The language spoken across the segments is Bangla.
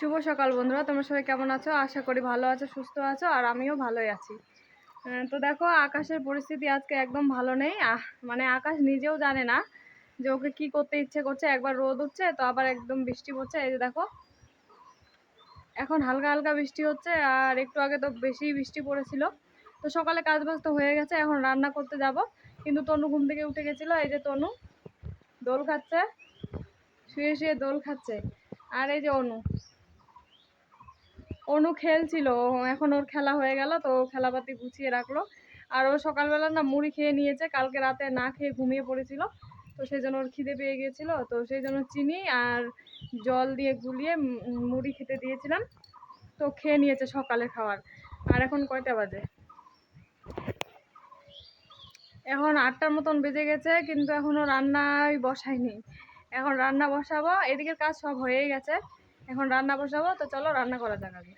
শুভ সকাল বন্ধুরা, তোমরা সবাই কেমন আছো? আশা করি ভালো আছো, সুস্থ আছো, আর আমিও ভালোই আছি। তো দেখো, আকাশের পরিস্থিতি আজকে একদম ভালো নেই। মানে আকাশ নিজেও জানে না যে ওকে কি করতে ইচ্ছে করছে। একবার রোদ উঠছে, তো আবার একদম বৃষ্টি পড়ছে। এই যে দেখো, এখন হালকা হালকা বৃষ্টি হচ্ছে, আর একটু আগে তো বেশি বৃষ্টি পড়েছিল। তো সকালে কাজ বাজ তো হয়ে গেছে, এখন রান্না করতে যাব। কিন্তু তনু ঘুম থেকে উঠে গেছিল, এই যে তনু দোল খাচ্ছে, শুয়ে শুয়ে দোল খাচ্ছে। আর এই যে অনু অনু খেলছিল এখন ওর খেলা হয়ে গেল, তো খেলাপাতি গুছিয়ে রাখল। আর ও সকালবেলা না মুড়ি খেয়ে নিয়েছে, কালকে রাতে না খেয়ে ঘুমিয়ে পড়েছিল। তো সেই জন্য ওর খিদে পেয়ে গিয়েছিল তো সেই জন্য চিনি আর জল দিয়ে গুলিয়ে মুড়ি খেতে দিয়েছিলাম। তো খেয়ে নিয়েছে সকালে খাবার। আর এখন কয়টা বাজে? এখন আটটার মতন বেজে গেছে, কিন্তু এখনও রান্নাই বসাইনি এখন রান্না বসাবো, এদিকের কাজ সব হয়েই গেছে। এখন রান্না বসাবো, তো চলো রান্না করা যাক আগে।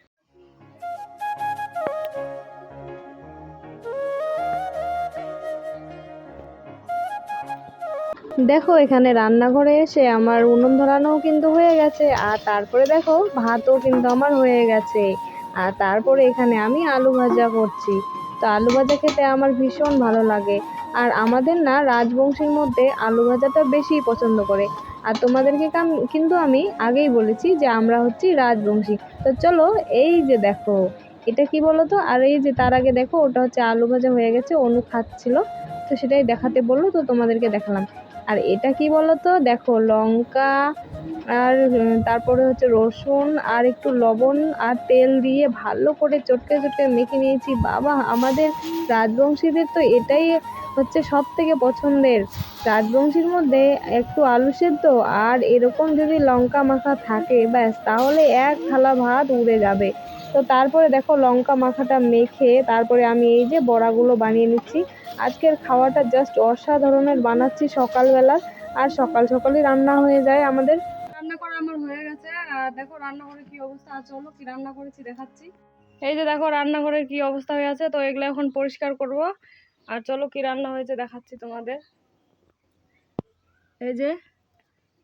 দেখো, এখানে রান্নাঘরে এসে আমার উনুন ধরানোও কিন্তু হয়ে গেছে, আর তারপরে দেখো, ভাতও কিন্তু আমার হয়ে গেছে, আর তারপরে এখানে আমি আলু ভাজা করছি। তো আলু ভাজা খেতে আমার ভীষণ ভালো লাগে, আর আমাদের না রাজবংশীর মধ্যে আলু ভাজাটা বেশি পছন্দ করে, আর তোমাদেরকে কিন্তু আমি আগেই বলেছি যে আমরা হচ্ছি রাজবংশী। তো চলো, এই যে দেখো, এটা কি বলো তো আর এই যে তার আগে দেখো, ওটা হচ্ছে আলু ভাজা হয়ে গেছে, অনু খাচ্ছিল, তো সেটাই দেখাতে বলল, তো তোমাদেরকে দেখালাম। আর এটা কি বলো তো দেখো, লঙ্কা আর তারপরে হচ্ছে রসুন আর একটু লবণ আর তেল দিয়ে ভালো করে চটকে চটকে মেখে নিয়েছি। বাবা, আমাদের রাজবংশীদের তো এটাই হচ্ছে সব থেকে পছন্দের। রাজবংশীর মধ্যে একটু আলু সেদ্ধ আর এরকম যদি লঙ্কা মাখা থাকে, ব্যাস, তাহলে এক থালা ভাত উড়ে যাবে। তো তারপরে দেখো লঙ্কা মাখাটা মেখে তারপরে আমি এই যে বড়াগুলো বানিয়ে নিচ্ছি। আজকের খাওয়াটা জাস্ট অসাধারণের বানাচ্ছি সকালবেলা। আর সকাল সকালই রান্না হয়ে যায় আমাদের। রান্না করা আমার হয়ে গেছে। আর দেখো রান্নাঘরে কি অবস্থা আছে চলো কি রান্না করেছি দেখাচ্ছি। এই যে দেখো রান্নাঘরের কি অবস্থা হয়ে আছে। তো এগুলো এখন পরিষ্কার করব। আর চলো কি রান্না হয়েছে দেখাচ্ছি তোমাদের। এই যে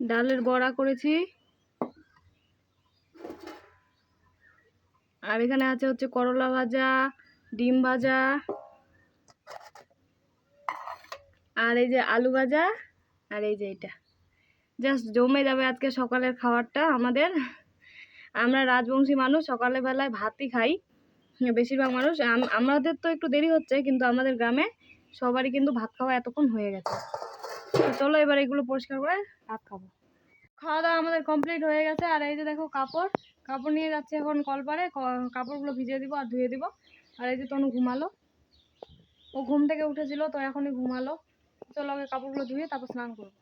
ডালের বড়া করেছি। আর এখানে আছে হচ্ছে করলা ভাজা, ডিম ভাজা আর এই যে আলু ভাজা আর এই যে এটা। জাস্ট জমে যাবে আজকে সকালের খাবারটা আমাদের। আমরা রাজবংশী মানুষ, সকালে বেলায় ভাতই খাই, বেশিরভাগ মানুষ। আমাদের তো একটু দেরি হচ্ছে, কিন্তু আমাদের গ্রামে সবারই কিন্তু ভাত খাওয়া এতক্ষণ হয়ে গেছে। তো চলো এবার এগুলো পরিষ্কার করে ভাত খাব। খাওয়া দাওয়া আমাদের কমপ্লিট হয়ে গেছে। আর এই যে দেখো কাপড় কাপড় নিয়ে যাচ্ছে এখন কলপারে কাপড়গুলো ভিজিয়ে দিব আর ধুয়ে দিব। আর এই যে তনু ঘুমালো। ও ঘুম থেকে উঠেছিল, তো এখনই ঘুমালো। চলো আগে কাপড়গুলো ধুয়ে তারপর স্নান করব।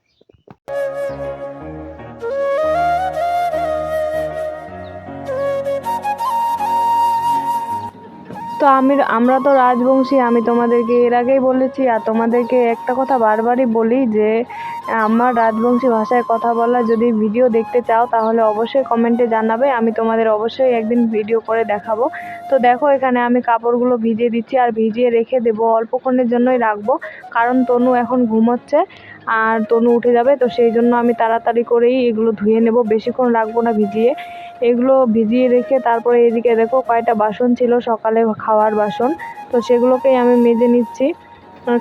তো আমি আমরা তো রাজবংশী, আমি তোমাদেরকে এর আগেই বলেছি, আর তোমাদেরকে একটা কথা বারবারই বলি যে আমার রাজবংশী ভাষায় কথা বলা যদি ভিডিও দেখতে চাও, তাহলে অবশ্যই কমেন্টে জানাবে। আমি তোমাদের অবশ্যই একদিন ভিডিও করে দেখাবো। তো দেখো, এখানে আমি কাপড়গুলো ভিজিয়ে দিচ্ছি আর ভিজিয়ে রেখে দেবো। অল্পক্ষণের জন্যই রাখব, কারণ তনু এখন ঘুমোচ্ছে আর তনু উঠে যাবে। তো সেই জন্য আমি তাড়াতাড়ি করেই এগুলো ধুয়ে নেব। বেশিক্ষণ রাখব না ভিজিয়ে। এগুলো ভিজিয়ে রেখে তারপরে এদিকে দেখো, কয়টা বাসন ছিল সকালে খাওয়ার বাসন। তো সেগুলোকেই আমি মেজে নিচ্ছি।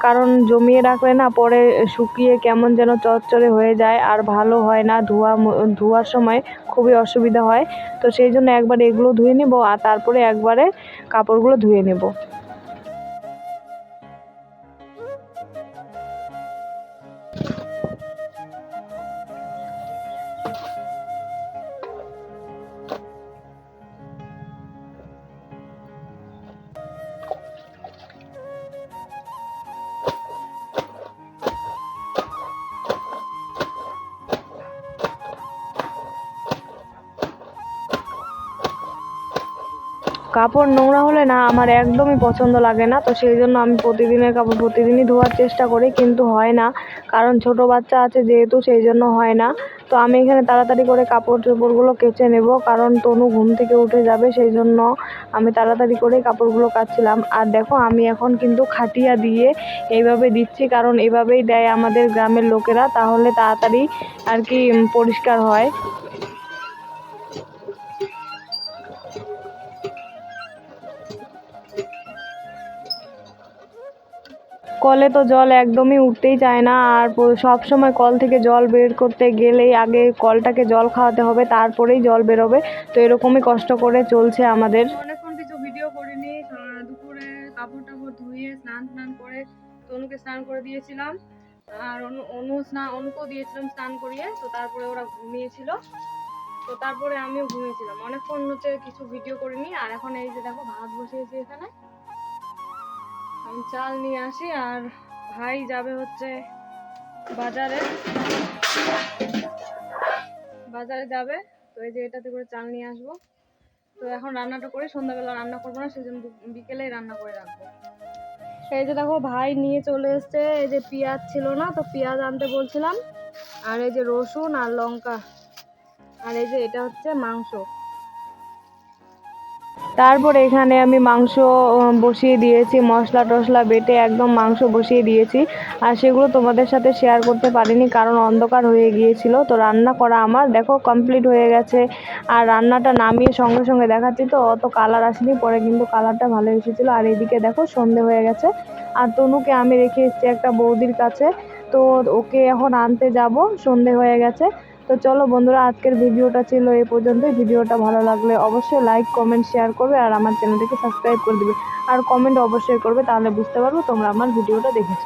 কারণ জমিয়ে রাখলে না পরে শুকিয়ে কেমন যেন চচ্চড়ে হয়ে যায় আর ভালো হয় না, ধোয়া ধোয়ার সময় খুবই অসুবিধা হয়। তো সেই জন্য একবার এগুলো ধুয়ে নেব আর তারপরে একবারে কাপড়গুলো ধুয়ে নেব। কাপড় নোংরা হলে না আমার একদমই পছন্দ লাগে না। তো সেই জন্য আমি প্রতিদিনের কাপড় প্রতিদিনই ধোয়ার চেষ্টা করি, কিন্তু হয় না। কারণ ছোট বাচ্চা আছে যেহেতু সেই জন্য হয় না। তো আমি এখানে তাড়াতাড়ি করে কাপড় চোপড়গুলো কেচে নেব, কারণ তনু ঘুম থেকে উঠে যাবে, সেই জন্য আমি তাড়াতাড়ি করে কাপড়গুলো কাচ্ছিলাম। আর দেখো, আমি এখন কিন্তু খাটিয়া দিয়ে এইভাবে দিচ্ছি, কারণ এভাবেই দেয় আমাদের গ্রামের লোকেরা, তাহলে তাড়াতাড়ি আর কি পরিষ্কার হয়। কলে তো জল একদমই উঠতেই চায় না। আর সব সময় কল থেকে জল বের করতে গেলেই আগে কলটাকে জল খাওয়াতে হবে, তারপরেই জল বেরোবে। তো এরকমই কষ্ট করে চলছে আমাদের। অনেকক্ষণ কিছু ভিডিও করিনি। কাপড় টাপড় ধুয়ে স্নান স্নান করে স্নান করে দিয়েছিলাম। আর অনু স্নান দিয়েছিলাম স্নান করিয়ে। তো তারপরে ওরা ঘুমিয়েছিল। তো তারপরে আমিও ঘুমিয়েছিলাম। অনেকক্ষণ হচ্ছে কিছু ভিডিও করিনি। আর এখন এই যে দেখো, ভাত বসিয়েছি এখানে। আমি চাল নিয়ে আসি আর ভাই যাবে হচ্ছে বাজারে। বাজারে যাবে, তো এই যে এটাতে করে চাল নিয়ে আসব। তো এখন রান্নাটা করে সন্ধ্যাবেলা রান্না করব না, সেজন্য বিকেলেই রান্না করে রাখব। এই যে দেখো, ভাই নিয়ে চলে এসছে, এই যে পেঁয়াজ ছিল না, তো পেঁয়াজ আনতে বলছিলাম। আর এই যে রসুন আর লঙ্কা। আর এই যে এটা হচ্ছে মাংস। তারপরে এখানে আমি মাংস বসিয়ে দিয়েছি, মশলা টশলা বেটে একদম মাংস বসিয়ে দিয়েছি। আর সেগুলো তোমাদের সাথে শেয়ার করতে পারিনি কারণ অন্ধকার হয়ে গিয়েছিল। তো রান্না করা আমার, দেখো কমপ্লিট হয়ে গেছে। আর রান্নাটা নামিয়ে সঙ্গে সঙ্গে দেখাচ্ছি তো, অত কালার আসেনি, পরে কিন্তু কালারটা ভালো এসেছিল। আর এদিকে দেখো, সন্ধে হয়ে গেছে। আর তনুকে আমি রেখে এসেছি একটা বৌদির কাছে। তো ওকে এখন আনতে যাব, সন্ধে হয়ে গেছে। তো চলো বন্ধুরা, আজকের ভিডিওটা ছিল এই পর্যন্তই। ভিডিওটা ভালো লাগলে অবশ্যই লাইক কমেন্ট শেয়ার করবে আর আমার চ্যানেলটিকে সাবস্ক্রাইব করে দিবে। আর কমেন্ট অবশ্যই করবে, তাহলে বুঝতে পারব তোমরা আমার ভিডিওটা দেখেছ।